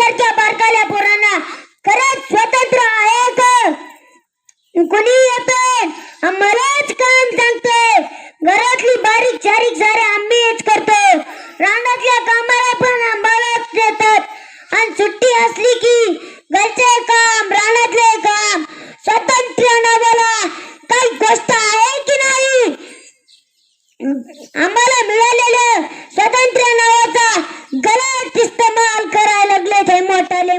आमच्या सारख्या बारकाल्या पोरांना. खरंच स्वतंत्र आहे का? कोणी येतोय मलाच काम सांगतोय. घरातली बारीक सारीक सारे आम्हीच करतो. रानातल्या कामाला पण आम्हालाच देतात. आणि सुट्टी असली की घरचे काम रानातले काम स्वातंत्र्य नावाला काही गोष्ट आहे की नाही आम्हाला मिळालेलं स्वातंत्र्य नावाचा गलत इस्तेमाल करायला लागले ते मोठाले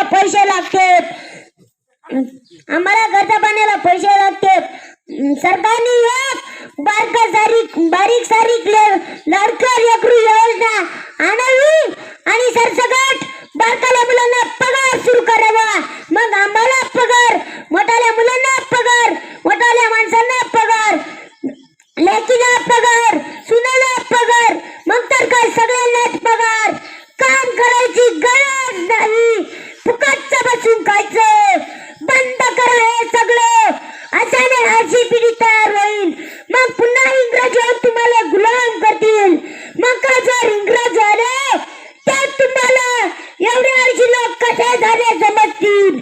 पैसे लागतात आम्हाला घरचा पाण्याला पैसे लागते. सरकारने एक बारक सारीक बारीक सारीक लाडकर लेकरू योजना आणावी आणि सरसकट बारकाल्या मुलांना पगार सुरू करावा. मग आम्हाला पगार मोठाल्या मुलांना पगार मोठाल्या माणसांना पगार लेकीला पगार इंग्रज तुम्हाला गुलाम करतील. मग जर इंग्रज झाले तर तुम्हाला एवढे अर्जी लोक कसे झाले जमतील?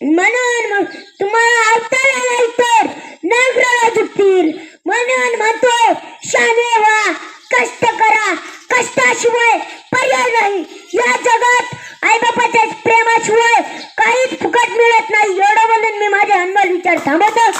म्हणून तुम्हाला अवतारा नाही तर नगराला झुकतील. म्हणून म्हणतो शाने व्हा कष्ट करा. कष्टाशिवाय पर्याय नाही. या जगात आईबापाच्या प्रेमाशिवाय काहीच फुकट मिळत नाही. एवढं म्हणून मी माझे हनुमान विचार थांबवतो.